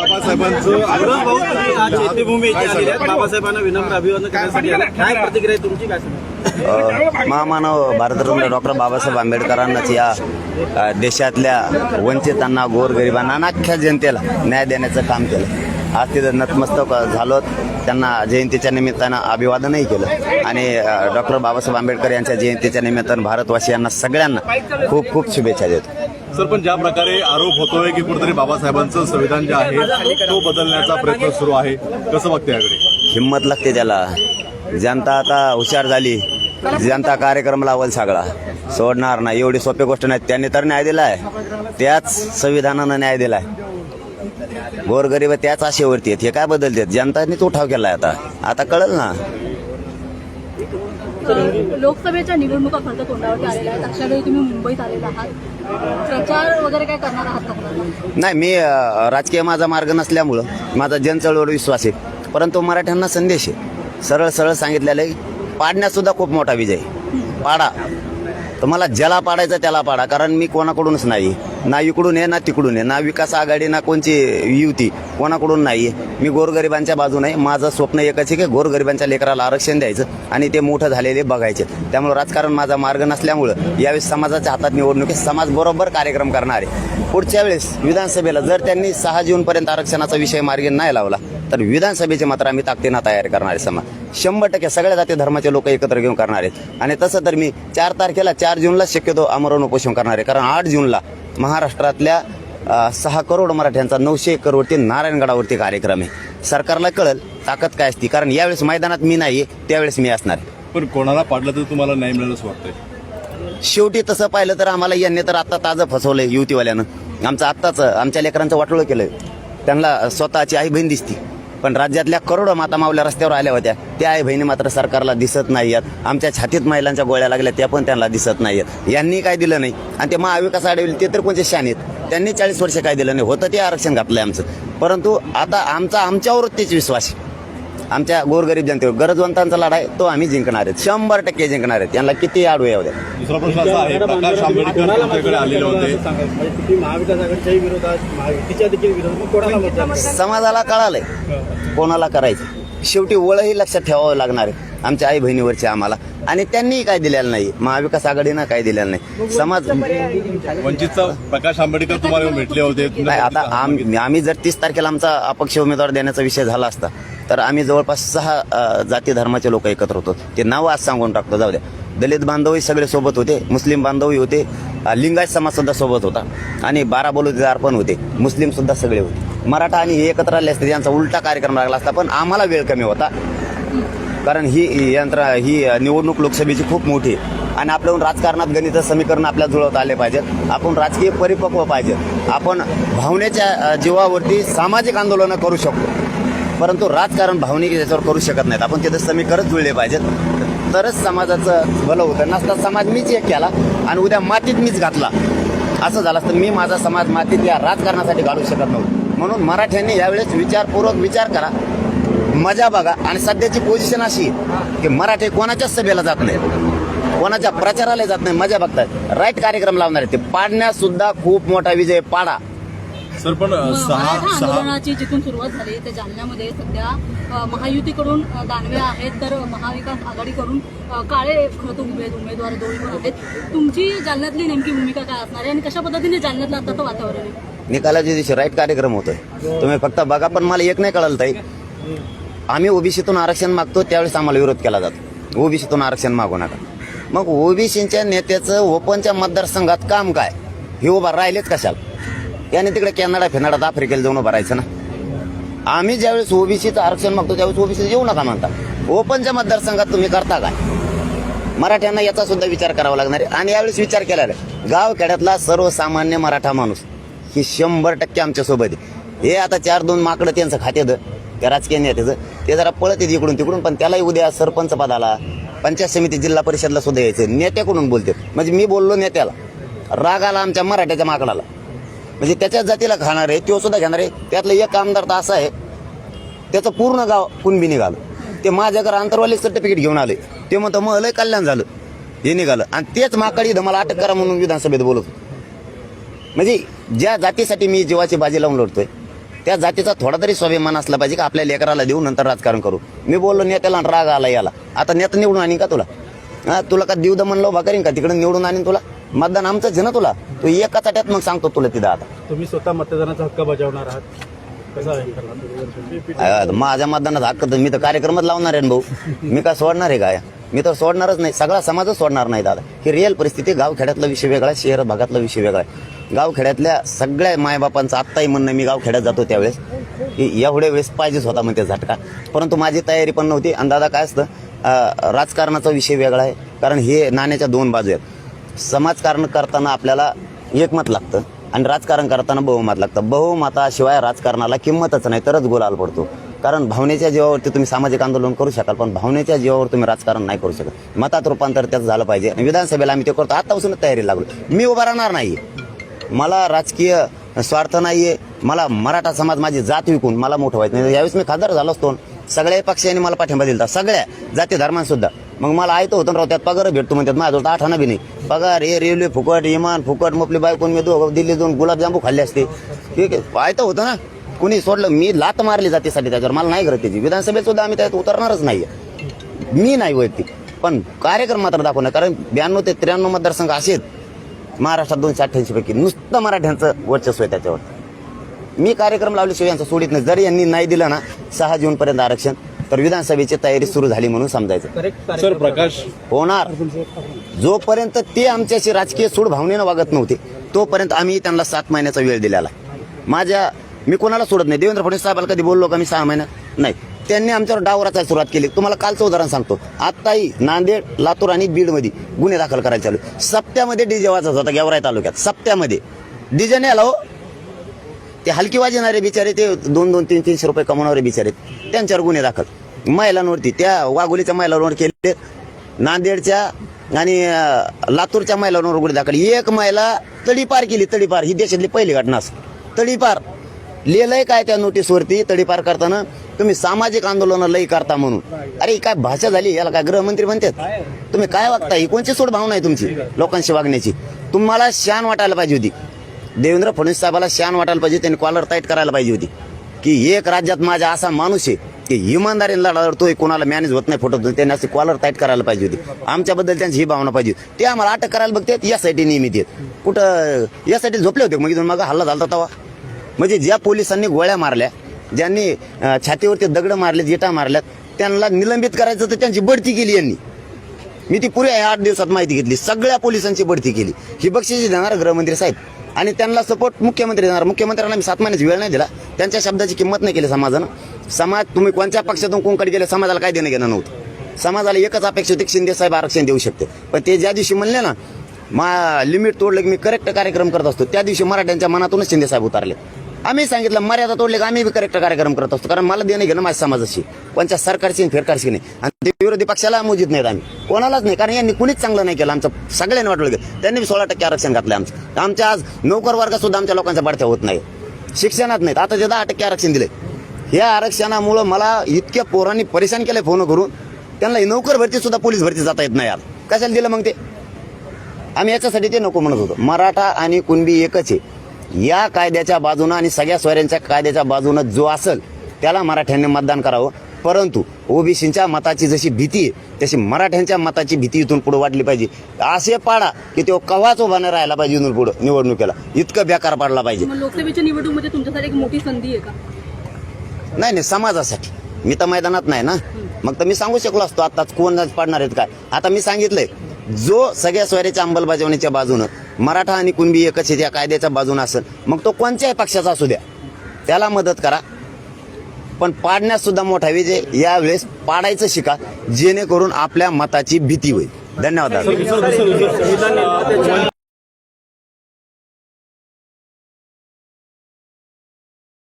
बाबासाहेबांचं आग्रह भाऊ तुम्ही आज चैत्यभूमी येथे आलेले आहेत. बाबासाहेबांना विनम्र अभिवादन करण्यासाठी आले काय प्रतिक्रिया आहे तुमची? काय सांगा अ, महामानव भारतरत्न डॉक्टर बाबासाहेब आंबेडकरांनाच या अ, देशातल्या वंचितांना गोरगरिबांना आणि अख्ख्या जनतेला न्याय देण्याचं काम केलं. आज तिथं नतमस्तक झालो. त्यांना जयंतीच्या निमित्तानं अभिवादनही केलं. आणि डॉक्टर बाबासाहेब आंबेडकर यांच्या जयंतीच्या निमित्तानं भारतवासियांना सगळ्यांना खूप खूप शुभेच्छा देतो. सर पण ज्या प्रकारे आरोप होतोय की कुठेतरी बाबासाहेबांचं संविधान जे आहे तो बदलण्याचा प्रयत्न सुरू आहे. कसं बघते याकडे? हिंमत लागते त्याला. जनता आता हुशार झाली. जनता कार्यक्रम लावल सगळा. सोडणार नाही. एवढी सोपी गोष्ट नाही. त्यांनी तर न्याय दिलाय. त्याच संविधानानं न्याय दिलाय. गोरगरीब त्याच आशेवरती आहेत. हे काय बदलतात? जनतानीच उठाव केलाय आता. आता कळल ना. लोकसभेच्या निवडणुका खर्च तोंडावरती आलेल्या आहेत. अशावेळी तुम्ही मुंबईत आलेला आहात. प्रचार वगैरे काय करणार आहात नाही मी राजकीय माझा मार्ग नसल्यामुळं माझा जनचळवळ विश्वास आहे. परंतु मराठ्यांना संदेश आहे. सरळ सरळ सांगितलेलं आहे पाडण्यासुद्धा खूप मोठा विजय पाडा. तुम्हाला ज्याला पाडायचं त्याला पाडा कारण मी कोणाकडूनच नाही. ना इकडून आहे ना तिकडून आहे. ना विकास आघाडी ना कोणची युती कोणाकडून नाही आहे. मी गोरगरिबांच्या बाजून आहे. माझं स्वप्न एकच आहे की गोरगरिबांच्या लेकराला आरक्षण द्यायचं आणि ते मोठं झालेले बघायचे. त्यामुळे राजकारण माझा मार्ग नसल्यामुळं यावेळेस समाजाच्या हातात निवडणुकीत समाज बरोबर कार्यक्रम करणार. आहे पुढच्या वेळेस विधानसभेला जर त्यांनी सहा जूनपर्यंत आरक्षणाचा विषय मार्गी नाही लावला तर विधानसभेचे मात्र आम्ही ताकदीनं तयार करणार आहे समाज. शंभर टक्के सगळ्या जाती धर्माचे लोक एकत्र घेऊन करणार आहेत. आणि तसं तर मी चार तारखेला चार जूनला शक्यतो आमरण उपोषण करणार आहे. कारण आठ जूनला महाराष्ट्रातल्या सहा करोड मराठ्यांचा नऊशे एकरवरती नारायणगडावरती कार्यक्रम आहे. सरकारला कळल ताकद काय असती. कारण यावेळेस मैदानात मी नाही त्यावेळेस मी असणार. पण कोणाला पाडलं तर तुम्हाला न्याय मिळेल असं वाटतंय. शेवटी तसं पाहिलं तर आम्हाला यांनी तर आत्ता ताजं फसवलंय युतीवाल्यानं. आमचं आत्ताच आमच्या लेकरांचं वाटोळं केलं त्यांना स्वतःची आई बहीण दिसती. पण राज्यातल्या करोडो माता मावल्या रस्त्यावर आल्या होत्या. त्या आई बहिणी मात्र सरकारला दिसत नाही आहेत आमच्या छातीत महिलांच्या गोळ्या लागल्या त्या पण त्यांना दिसत नाही आहेत यांनी काय दिलं नाही? आणि ते महाविकास आढळले ते तर कोणते शान आहेत? त्यांनी चाळीस वर्ष काय दिलं नाही? होतं ते आरक्षण घातलंय आमचं. परंतु आता आमचा आमच्यावरतीच विश्वास आहे. आमच्या गोरगरीब जनतेवर गरजवंतांचा लढा आहे तो आम्ही जिंकणार आहेत. शंभर टक्के जिंकणार आहेत. यांना किती आडू येऊ द्या. दुसरा प्रश्न असा आहे प्रकाश आंबेडकर तुमच्याकडे आलेले होते. म्हणजे तुम्ही महाविकास आघाडीच्याही विरोधात महायुतीच्या देखील विरोधात मग कोणाला मतदान करणार? समाजाला कळालंय. कोणाला करायचं? शेवटी वळही लक्षात ठेवावं लागणार आहे. आमच्या आई बहिणीवरचे आम्हाला. आणि त्यांनीही काय दिलेलं नाही. महाविकास आघाडीनं काय दिलेलं नाही. समाज वंचितचा प्रकाश आंबेडकर तुम्हाला भेटले होते. नाही आता आम- आम्ही जर तीस तारखेला आमचा अपक्ष उमेदवार देण्याचा विषय झाला असता तर आम्ही जवळपास सहा जाती धर्माचे लोक एकत्र होतो. ते नाव आज सांगून टाकतो जाऊ द्या. दलित बांधवही सगळे सोबत होते मुस्लिम बांधवही होते लिंगायत समाजसुद्धा सोबत होता. आणि बारा बलुतेदार पण होते मुस्लिमसुद्धा सगळे होते. मराठा आणि हे एकत्र आले असते यांचा उलटा कार्यक्रम लागला असता पण आम्हाला वेळ कमी होता. कारण ही यंत्र ही निवडणूक लोकसभेची खूप मोठी आहे. आणि आपल्याहून राजकारणात गणित समीकरण आपल्या जुळवत आले पाहिजेत. आपण राजकीय परिपक्व पाहिजे आपण भावनेच्या जीवावरती सामाजिक आंदोलनं करू शकतो. परंतु राजकारण भावनिक याच्यावर करू शकत नाहीत. आपण तिथे समीकरण जुळले पाहिजेत. तरच समाजाचं भलं होतं. नसता समाज मीच एक केला आणि उद्या मातीत मीच घातला. असं झालं असतं. मी माझा समाज मातीत या राजकारणासाठी घालू शकत नव्हतो. म्हणून मराठ्यांनी यावेळेस विचारपूर्वक विचार करा. मजा बघा. आणि सध्याची पोझिशन अशी की मराठी कोणाच्याच सभेला जात नाही कोणाच्या प्रचाराला जात नाही मजा बघतात राईट कार्यक्रम लावणार आहेत ते. पाडण्यासुद्धा खूप मोठा विजय पाडा. सर पण सहा आंदोलनाची जिथून सुरुवात झाली त्या जालन्यामध्ये सध्या महायुतीकडून दानवे आहेत तर महाविकास आघाडीकडून काळे खत उमेद उमेदवार दोन आहेत. तुमची जालन्यातली नेमकी भूमिका काय असणार आहे आणि कशा पद्धतीने जालन्यातलं आताचं वातावरण आहे? निकालाच्या दिवशी राईट कार्यक्रम होतोय. तुम्ही फक्त बघा पण मला एक नाही कळलं ताई. आम्ही ओबीसीतून आरक्षण मागतो त्यावेळेस आम्हाला विरोध केला जातो. ओबीसीतून आरक्षण मागू नका. मग ओबीसीच्या नेत्याचं ओपनच्या मतदारसंघात काम काय? हे उभा राहिलेच कशाला? याने तिकडे कॅनडा फेनडात आफ्रिकेला जाऊन भरायचं ना. आम्ही ज्यावेळेस ओबीसीचं आरक्षण मागतो त्यावेळेस ओबीसी येऊ नका म्हणता. ओपनच्या मतदारसंघात तुम्ही करता काय? मराठ्यांना याचा सुद्धा विचार करावा लागणार आहे. आणि यावेळेस विचार केला गावखेड्यातला सर्वसामान्य मराठा माणूस ही शंभर टक्के आमच्यासोबत आहे. हे आता चार दोन माकडं त्यांचं खात्यात त्या राजकीय नेत्याचं. ते जरा पळत येते इकडून तिकडून पण त्यालाही उद्या सरपंच पदाला पंचायत समिती जिल्हा परिषदला सुद्धा यायचं नेत्याकडून बोलते म्हणजे मी बोललो नेत्याला. राग आला आमच्या मराठ्याच्या माकडाला. म्हणजे त्याच्याच जातीला खाणार आहे तो सुद्धा घेणार आहे. त्यातलं एक आमदार तर असा आहे त्याचं पूर्ण गाव कुणबी निघालं ते माझ्याकडे आंतरवाले सर्टिफिकेट घेऊन आले. ते म्हणतो मग लय कल्याण झालं. हे निघालं. आणि तेच माकड इथं मला अटक करा म्हणून विधानसभेत बोलत म्हणजे ज्या जातीसाठी मी जीवाची बाजी लावून लढतोय त्या जातीचा थोडा तरी स्वाभिमान असला पाहिजे की आपल्या लेकराला देऊ नंतर राजकारण करू. मी बोललो नेत्याला राग आला याला. आता नेता निवडून आणीन का तुला? हा तुला का देऊ द म्हणलं करीन का? तिकडे निवडून आणीन तुला? मतदान आमचंच आहे ना तुला? तू एका चाट्यात मग सांगतो तुला तिथं आता. तुम्ही स्वतः मतदानाचा हक्क बजावणार आहात. कसं आहे? करणार अं, माझ्या मतदानाचा हक्क तर मी तर कार्यक्रमच लावणार आहे ना भाऊ. मी काय सोडणार आहे काय? मी तर सोडणारच नाही. सगळा समाजच सोडणार नाही दादा. ही रिअल परिस्थिती गावखेड्यातला विषय वेगळा आहे शहर भागातला विषय वेगळा आहे. गावखेड्यातल्या सगळ्या मायबापांचं आत्ताही म्हणणं मी गावखेड्यात जातो त्यावेळेस. की एवढ्या वेळेस पाहिजेच होता म्हणते झटका. परंतु माझी तयारी पण नव्हती. आणि दादा काय असतं अं, राजकारणाचा विषय वेगळा आहे. कारण हे नाण्याच्या दोन बाजू आहेत. समाजकारण करताना आपल्याला एकमत लागतं आणि राजकारण करताना बहुमत लागतं. बहुमताशिवाय राजकारणाला किंमतच नाही तरच गुलाल पडतो. कारण भावनेच्या जीवावरती तुम्ही सामाजिक आंदोलन करू शकाल पण भावनेच्या जीवावर तुम्ही राजकारण नाही करू शकत. मतात रूपांतर त्याचं झालं पाहिजे. आणि विधानसभेला आम्ही ते करतो. आतापासूनच तयारी लागलो. मी उभा राहणार नाही मला राजकीय स्वार्थ नाहीये. मला मराठा समाज माझी जात विकून मला मोठं व्हायचं नाही. यावेळेस मी खासदार झालो असतो. सगळ्या पक्षांनी मला पाठिंबा दिला सगळ्या जाती धर्मांसुद्धा मग मला ऐकतं होतं ना राव त्यात पगार भेटतो म्हणतात माझ्याजवळ आठ आणा बी नाही. पगार हे रेल्वे फुकट विमान फुकट मपली बायकोन मी दो दिल्ली जाऊन गुलाबजांबू खाल्ले असते. ठीक आहे आयतं होतं ना. कुणी सोडलं मी लात मारली जातीसाठी त्याच्यावर. मला नाही करत त्याची. विधानसभेत सुद्धा आम्ही त्यात उतरणारच नाही मी नाही वैयक्तिक. पण कार्यक्रम मात्र दाखवणार कारण ब्याण्णव ते त्र्याण्णव मतदारसंघ असे आहेत. महाराष्ट्रात दोनशे अठ्ठ्याऐंशी पैकी नुसतं मराठ्यांचं वर्चस्व आहे त्याच्यावर. मी कार्यक्रम लावल्याशिवाय यांचं सोडित नाही. जरी यांनी नाही दिलं ना सहा जूनपर्यंत आरक्षण तर विधानसभेची तयारी सुरू झाली म्हणून समजायचं. सर प्रकाश. होणार. जोपर्यंत ते आमच्याशी राजकीय सूड भावनेनं वागत नव्हते तोपर्यंत आम्ही त्यांना सात महिन्याचा वेळ दिलेला. माझ्या मी कोणाला सोडत नाही. देवेंद्र फडणवीस साहेबाला कधी बोललो का मी सहा महिन्यात नाही. त्यांनी आमच्यावर डावराचा सुरुवात केली. तुम्हाला कालचं उदाहरण सांगतो. आत्ताही नांदेड लातूर आणि बीडमध्ये गुन्हे दाखल करायला चालू सप्त्यामध्ये डीजे वाजत होता गेवराई तालुक्यात. सप्त्यामध्ये. डीजे नाही आला हो. ते हलकी वाजणारे बिचारे ते दोन दोन तीन तीनशे रुपये कमवणारे बिचारे. त्यांच्यावर गुन्हे दाखल. महिलांवरती त्या वाघोलीच्या महिलांवर केले नांदेडच्या आणि लातूरच्या महिलांवर गुन्हे दाखल. एक महिला तडीपार केली तडीपार. ही देशातली पहिली घटना असं. तडीपार. लिहिलंय काय त्या नोटीसवरती? तडीपार करताना तुम्ही सामाजिक आंदोलन लई करता म्हणून. अरे काय भाषा झाली? याला काय गृहमंत्री म्हणतात? तुम्ही काय वागता ही कोणची सोड भावना आहे तुमची लोकांशी वागण्याची? तुम्हाला शान वाटायला पाहिजे होती. देवेंद्र फडणवीस साहेबाला शान वाटायला पाहिजे त्यांनी कॉलर टाईट करायला पाहिजे होती. की एक राज्यात माझा असा माणूस आहे की इमानदारीने लढा लढतोय कोणाला मॅनेज होत नाही फोटो त्यांनी असे कॉलर टाईट करायला पाहिजे होती. आमच्याबद्दल त्यांची ही भावना पाहिजे होती. ते आम्हाला अटक करायला बघतात यासाठी नियमित आहेत. कुठं यासाठी झोपले होते मग इथून मग हल्ला झाला तेव्हा. म्हणजे ज्या पोलिसांनी गोळ्या मारल्या ज्यांनी छातीवरती दगड मारले जेटा मारल्यात त्यांना निलंबित करायचं तर त्यांची बढती केली यांनी. मी ती पुऱ्या आठ दिवसात माहिती घेतली. सगळ्या पोलिसांची बढती केली. ही बक्षिसी देणार गृहमंत्री साहेब. आणि त्यांना सपोर्ट मुख्यमंत्री देणार. मुख्यमंत्र्यांना मी सात महिन्याची वेळ नाही दिला. त्यांच्या शब्दाची किंमत नाही केली समाजानं. समाज तुम्ही कोणत्या पक्षातून कोणकडे गेले समाजाला काय देणं घेणं नव्हतं. समाजाला एकच अपेक्षा होती शिंदे साहेब आरक्षण देऊ शकते. पण ते ज्या दिवशी म्हणले ना मा लिमिट तोडलं की मी करेक्ट कार्यक्रम करत असतो त्या दिवशी मराठ्यांच्या मनातूनच शिंदे साहेब उतारले. आम्ही सांगितलं मर्यादा तोडले की आम्ही करेक्ट कार्यक्रम करत असतो कारण मला देणं घेणं माझ्या समाजाशी कोणत्या सरकारची फेरकारशी नाही. आणि ते विरोधी पक्षाला मोजित नाहीत आम्ही. कोणालाच नाही कारण यांनी कुणीच चांगलं नाही केलं आमचं सगळ्यांनी वाटलं गेलं त्यांनी सोळा टक्के आरक्षण घातलं आमचं. आमच्या आज नोकर वर्ग सुद्धा आमच्या लोकांच्या बढत्या होत नाही. शिक्षणात नाहीत आता ते दहा टक्के आरक्षण दिले या आरक्षणामुळं मला इतक्या पोरांनी परेशान केलंय फोन करून. त्यांना नोकर भरती सुद्धा पोलीस भरती जाता येत नाही यार. कशाला दिलं मग ते? आम्ही याच्यासाठी ते नको म्हणत होतो. मराठा आणि कुणबी एकच आहे. या कायद्याच्या बाजूनं आणि सगळ्या स्वऱ्यांच्या कायद्याच्या बाजूनं जो असेल त्याला मराठ्यांनी मतदान करावं. परंतु ओबीसींच्या मताची जशी भीती आहे तशी मराठ्यांच्या मताची भीती इथून पुढे वाढली पाहिजे. असे पाडा की तो कव्हाच उभा नाही राहायला पाहिजे इथून पुढे निवडणुकीला. इतकं बेकार पाडला पाहिजे. लोकसभेच्या निवडणुकीमध्ये तुमच्यासाठी एक मोठी संधी आहे का? नाही नाही समाजासाठी मी तर मैदानात नाही ना मग तर मी सांगू शकलो असतो आताच कोण पाडणार आहेत काय आता मी सांगितलंय जो सगळ्या स्वैराच्या अंमलबजावणीच्या बाजूनं मराठा आणि कुणबी एकच या त्या कायद्याच्या बाजूनं असेल मग तो कोणत्याही पक्षाचा असू द्या त्याला मदत करा पण पाडण्यास सुद्धा मोठा विजय यावेळेस पाडायचं शिका जेणेकरून आपल्या मताची भीती होईल धन्यवाद